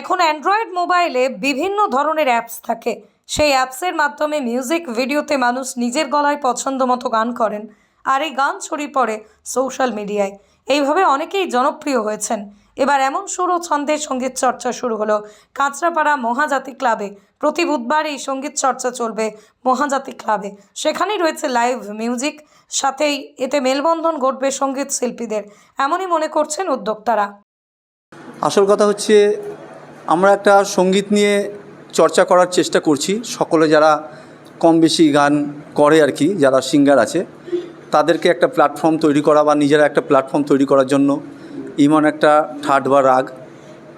এখন অ্যান্ড্রয়েড মোবাইলে বিভিন্ন ধরনের অ্যাপস থাকে। সেই অ্যাপসের মাধ্যমে মিউজিক ভিডিওতে মানুষ নিজের গলায় পছন্দ মতো গান করেন আর এই গান ছড়িয়ে পড়ে সোশ্যাল মিডিয়ায়। এইভাবে অনেকেই জনপ্রিয় হয়েছেন। এবার এমন সুর ও ছন্দের সংগীত চর্চা শুরু হলো কাঁচরাপাড়া মহাজাতি ক্লাবে। প্রতি বুধবার এই সংগীত চর্চা চলবে মহাজাতি ক্লাবে। সেখানেই রয়েছে লাইভ মিউজিক। সাথেই এতে মেলবন্ধন ঘটবে সংগীত শিল্পীদের। এমনই মনে করছেন উদ্যোক্তারা। আসল কথা হচ্ছে আমরা একটা সংগীত নিয়ে চর্চা করার চেষ্টা করছি। সকলে যারা কম বেশি গান করে আর কি যারা সিঙ্গার আছে তাদেরকে একটা প্ল্যাটফর্ম তৈরি করা বা নিজেরা একটা প্ল্যাটফর্ম তৈরি করার জন্য ইমন একটা ঠাট বা রাগ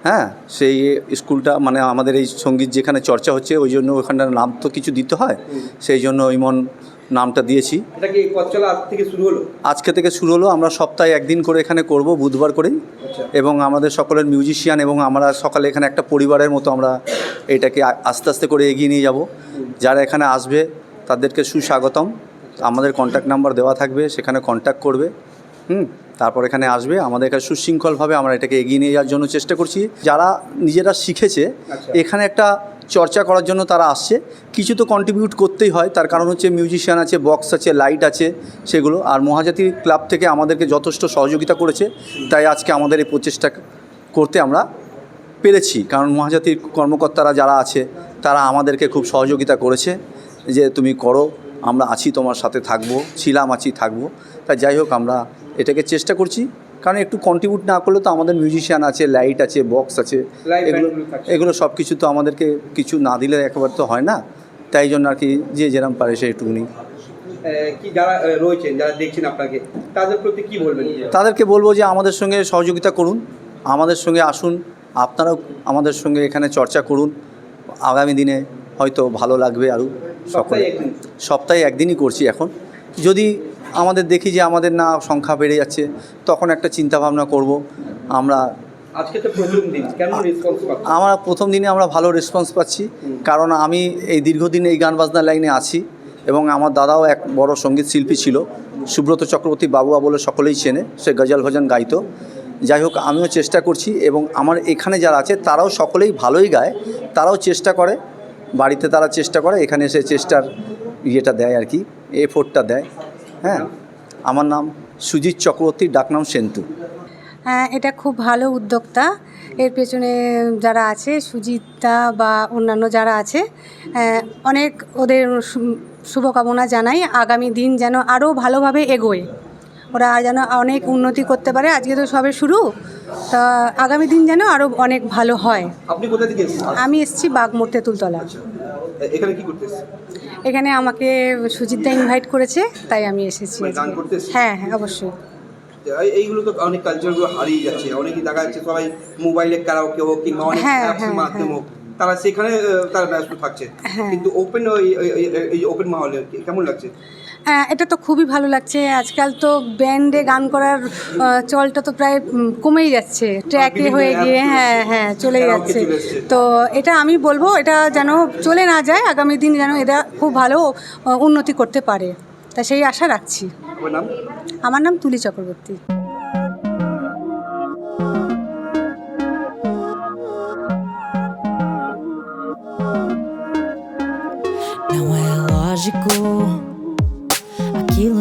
হ্যাঁ? সেই স্কুলটা মানে আমাদের এই সংগীত যেখানে চর্চা হচ্ছে ওই জন্য ওখানটার নাম তো কিছু দিতে হয়। সেই জন্য ইমন নামটা দিয়েছি। এটা কি চলা আজ থেকে শুরু হলো? আজকে থেকে শুরু হলো আমরা সপ্তাহে একদিন করে এখানে করব বুধবার করেই। আচ্ছা। এবং আমাদের সকলের মিউজিশিয়ান এবং আমরা সকালে এখানে একটা পরিবারের মতো আমরা এটাকে আস্তে আস্তে করে এগিয়ে নিয়ে যাব। যারা এখানে আসবে তাদেরকে সুস্বাগতম। আমাদের কন্ট্যাক্ট নাম্বার দেওয়া থাকবে সেখানে কন্ট্যাক্ট করবে। হুম তারপর এখানে আসবে। আমাদের এখানে সুশৃঙ্খলভাবে আমরা এটাকে এগিয়ে নিয়ে যাওয়ার জন্য চেষ্টা করছি। যারা নিজেরা শিখেছে আচ্ছা। এখানে একটা চর্চা করার জন্য তারা আসছে। কিছু তো কন্ট্রিবিউট করতেই হয়, তার কারণ হচ্ছে মিউজিশিয়ান আছে বক্স আছে লাইট আছে, সেগুলো। আর মহাজাতি ক্লাব থেকে আমাদেরকে যথেষ্ট সহযোগিতা করেছে, তাই আজকে আমাদের এই প্রচেষ্টা করতে আমরা পেরেছি। কারণ মহাজাতির কর্মকর্তারা যারা আছে, তারা আমাদেরকে খুব সহযোগিতা করেছে, যে তুমি করো, আমরা আছি তোমার সাথে থাকব, ছিলাম আছি, থাকব। তাই যাই হোক, আমরা এটাকে চেষ্টা করছি। কারণ একটু কন্ট্রিবিউট না করলে তো আমাদের মিউজিশিয়ান আছে লাইট আছে বক্স আছে এগুলো এগুলো সব কিছু তো আমাদেরকে কিছু না দিলে একেবারে তো হয় না। তাই জন্য আর কি যে যেরম পারে সে একটুকুনি কি যারা রয়েছেন যারা দেখছেন আপনাকে তাদের প্রতি কি বলবেন? তাদেরকে বলব যে আমাদের সঙ্গে সহযোগিতা করুন আমাদের সঙ্গে আসুন আপনারাও আমাদের সঙ্গে এখানে চর্চা করুন। আগামী দিনে হয়তো ভালো লাগবে আরও সকলে। সপ্তাহে একদিনই করছি এখন। যদি আমাদের দেখি যে আমাদের না সংখ্যা বেড়ে যাচ্ছে তখন একটা চিন্তা ভাবনা করব আমরা। আজকে তো প্রথম দিন কেমন রেসপন্স আমরা প্রথম দিনে আমরা ভালো রেসপন্স পাচ্ছি কারণ আমি এই দীর্ঘদিন এই গান বাজনার লাইনে আছি এবং আমার দাদাও এক বড় সংগীত শিল্পী ছিল সুব্রত চক্রবর্তী বাবুয়া বলে সকলেই চেনে সে গজল ভজন গাইত। যাই হোক আমিও চেষ্টা করছি এবং আমার এখানে যারা আছে তারাও সকলেই ভালোই গায় তারাও চেষ্টা করে বাড়িতে তারা চেষ্টা করে এখানে এসে চেষ্টার ইয়েটা দেয় আর কি এফোর্টটা দেয়। হ্যাঁ আমার নাম সুজিত চক্রবর্তী ডাকনাম সেন্তু হ্যাঁ এটা খুব ভালো উদ্যোক্তা। এর পেছনে যারা আছে সুজিতা বা অন্যান্য যারা আছে আহ, অনেক ওদের শুভকামনা জানাই। আগামী দিন যেন আরও ভালোভাবে এগোয়। ওরা যেন অনেক উন্নতি করতে পারে। আজকে তো সবে শুরু। তা আগামী দিন যেন আরও অনেক ভালো হয়। আমি এসেছি বাগমোড় তেঁতুলতলা। এখানে কি করতে এখানে আমাকে সুজিত দা ইনভাইট করেছে তাই আমি এসেছি মানে গান আজকে। করতে হ্যাঁ হ্যাঁ অবশ্যই এইগুলো তো অনেক কালচারগুলো হারিয়ে যাচ্ছে অনেকেই দেখা যাচ্ছে সবাই মোবাইলে কারাওকে হোক কিংবা অনেক অ্যাপসের হ্যাঁ, মাধ্যমে হ্যাঁ। হোক তারা সেখানে তারা ব্যস্ত থাকছে হ্যাঁ। কিন্তু ওপেন ওই ওপেন মাহলে কেমন লাগছে এটা তো খুবই ভালো লাগছে। আজকাল তো ব্যান্ডে গান করার চলটা তো প্রায় কমেই যাচ্ছে। ট্র্যাকে হয়ে গিয়ে হ্যাঁ হ্যাঁ চলে যাচ্ছে। তো এটা আমি বলব এটা যেন চলে না যায় আগামী দিন যেন এরা খুব ভালো উন্নতি করতে পারে। তা সেই আশা রাখছি। আমার নাম তুলি চক্রবর্তী। Lógico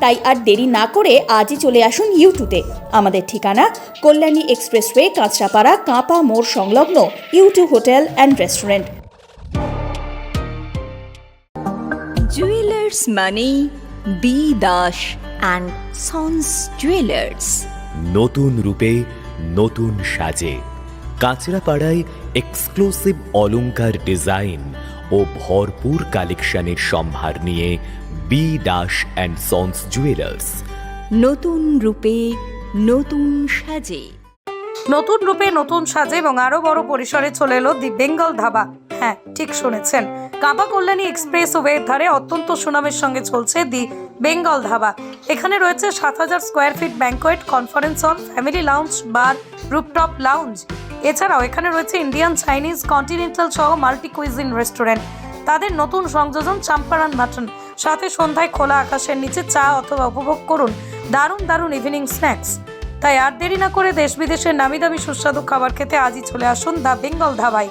তাই আর দেরি না করে আজই চলে আসুন ইউটিউবে। আমাদের ঠিকানা কল্যাণী এক্সপ্রেসওয়ে কাঁচরাপাড়া কাঁপা মোড় সংলগ্ন YouTube hotel and restaurant. Jewellers মানে B Das and sons jewellers. নতুন রূপে নতুন সাজে। কাঁচরাপাড়ায় এক্সক্লুসিভ অলংকার ডিজাইন ও ভরপুর কালেকশনের সম্ভার নিয়ে B Das and sons jewellers. নতুন রূপে নতুন সাজে। নতুন রূপে নতুন সাজে এবং আরও বড় পরিসরে চলে এলো দি বেঙ্গল ধাবা। হ্যাঁ ঠিক শুনেছেন। কাঁপা কল্যাণী এক্সপ্রেস ওয়ের ধারে অত্যন্ত সুনামের সঙ্গে চলছে দি বেঙ্গল ধাবা। এখানে রয়েছে সাত হাজার square feet banquet conference hall family lounge bar rooftop lounge. এছাড়াও এখানে রয়েছে ইন্ডিয়ান চাইনিজ কন্টিনেন্টাল সহ মাল্টি কুইজিন রেস্টুরেন্ট। তাদের নতুন সংযোজন চাম্পারান মাটন। সাথে সন্ধ্যায় খোলা আকাশের নিচে চা অথবা উপভোগ করুন দারুণ দারুণ ইভিনিং স্ন্যাক্স তাই আর দেরি না করে দেশ বিদেশের নামি দামি সুস্বাদু খাবার খেতে আজই চলে আসুন দ্য বেঙ্গল ধাবায়।